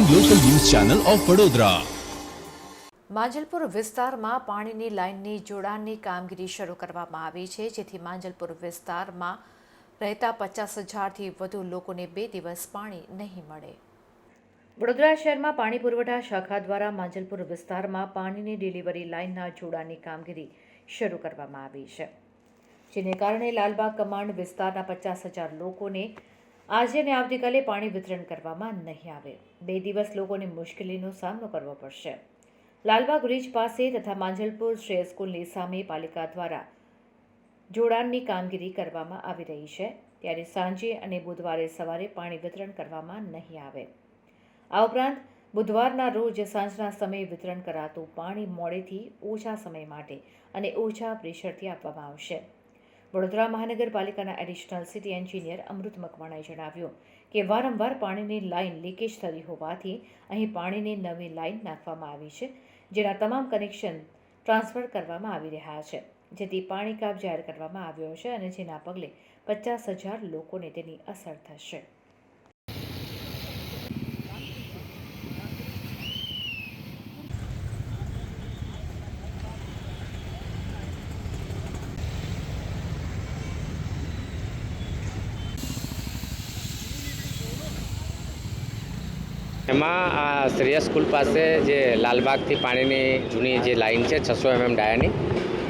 Channel of Vadodara Manjalpur વિસ્તારમાં પાણીની લાઇનની જોડાણની કામગીરી શરૂ કરવામાં આવી છે. જેથી માંજલપુર વિસ્તારમાં રહેતા પચાસ હજારથી વધુ લોકોને બે દિવસ પાણી નહીં મળે. વડોદરા શહેરમાં પાણી પુરવઠા શાખા દ્વારા માંજલપુર વિસ્તારમાં પાણીની ડિલિવરી લાઇનના જોડાણની કામગીરી શરૂ કરવામાં આવી છે. જેને કારણે લાલબાગ કમાન્ડ વિસ્તારના પચાસ હજાર લોકોને આજે અને આવતીકાલે પાણી વિતરણ કરવામાં નહીં આવે. બે દિવસ લોકોને મુશ્કેલીનો સામનો કરવો પડશે. લાલબાગ બ્રિજ પાસે તથા માંજલપુર શ્રેય સ્કૂલની સામે પાલિકા દ્વારા જોડાણની કામગીરી કરવામાં આવી રહી છે. ત્યારે સાંજે અને બુધવારે સવારે પાણી વિતરણ કરવામાં નહીં આવે. આ ઉપરાંત, બુધવારના રોજ સાંજના સમયે વિતરણ કરાતું પાણી મોડેથી ઓછા સમય માટે અને ઓછા પ્રેશરથી આપવામાં આવશે. વડોદરા મહાનગરપાલિકાના એડિશનલ સિટી એન્જિનિયર અમૃત મકવાણાએ જણાવ્યું કે વારંવાર પાણીની લાઇન લીકેજ થતી હોવાથી અહીં પાણીની નવી લાઇન નાખવામાં આવી છે, જેના તમામ કનેક્શન ટ્રાન્સફર કરવામાં આવી રહ્યા છે, જેથી પાણી કાપ જાહેર કરવામાં આવ્યો છે અને જેના પગલે પચાસ હજાર લોકોને તેની અસર થશે. એમાં આ શ્રેયસ સ્કૂલ પાસે જે લાલબાગથી પાણીની જૂની જે લાઈન છે, છસો એમએમ ડાયાની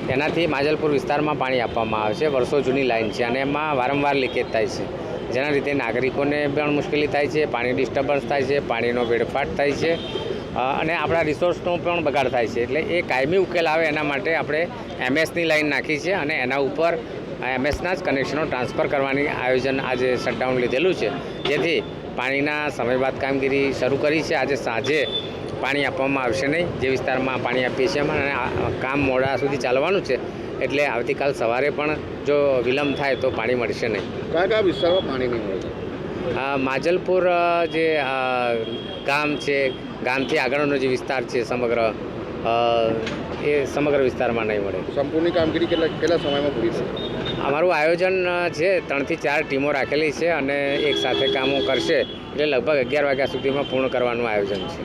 તેનાથી માજલપુર વિસ્તારમાં પાણી આપવામાં આવે છે, વર્ષો જૂની લાઈન છે અને એમાં વારંવાર લીકેજ થાય છે. જેના લીધે નાગરિકોને પણ મુશ્કેલી થાય છે, પાણી ડિસ્ટર્બન્સ થાય છે, પાણીનો વેડફાટ થાય છે અને આપણા રિસોર્સનો પણ બગાડ થાય છે. એટલે એ કાયમી ઉકેલ આવે એના માટે આપણે એમએસની લાઈન નાખી છે અને એના ઉપર એમએસના જ કનેક્શનો ટ્રાન્સફર કરવાની આયોજન આજે શટડાઉન લીધેલું છે. જેથી પાણીના સમય બાદ કામગીરી શરૂ કરી છે. આજે સાંજે પાણી આપવામાં આવશે નહીં. જે વિસ્તારમાં પાણી આપીએ છીએ અને કામ મોડા સુધી ચાલવાનું છે. એટલે આવતીકાલ સવારે પણ જો વિલંબ થાય તો પાણી મળશે નહીં. કયા કયા વિસ્તારમાં પાણી નહીં મળે? આ માજલપુર જે ગામ છે ગામથી આગળનો જે વિસ્તાર છે સમગ્ર એ સમગ્ર વિસ્તારમાં નહીં મળે. સંપૂર્ણ કામગીરી કેટલા કેટલા સમયમાં પૂરી થશે? અમારું આયોજન છે, ત્રણથી ચાર ટીમો રાખેલી છે અને એક સાથે કામો કરશે. એટલે લગભગ અગિયાર વાગ્યા સુધીમાં પૂર્ણ કરવાનું આયોજન છે.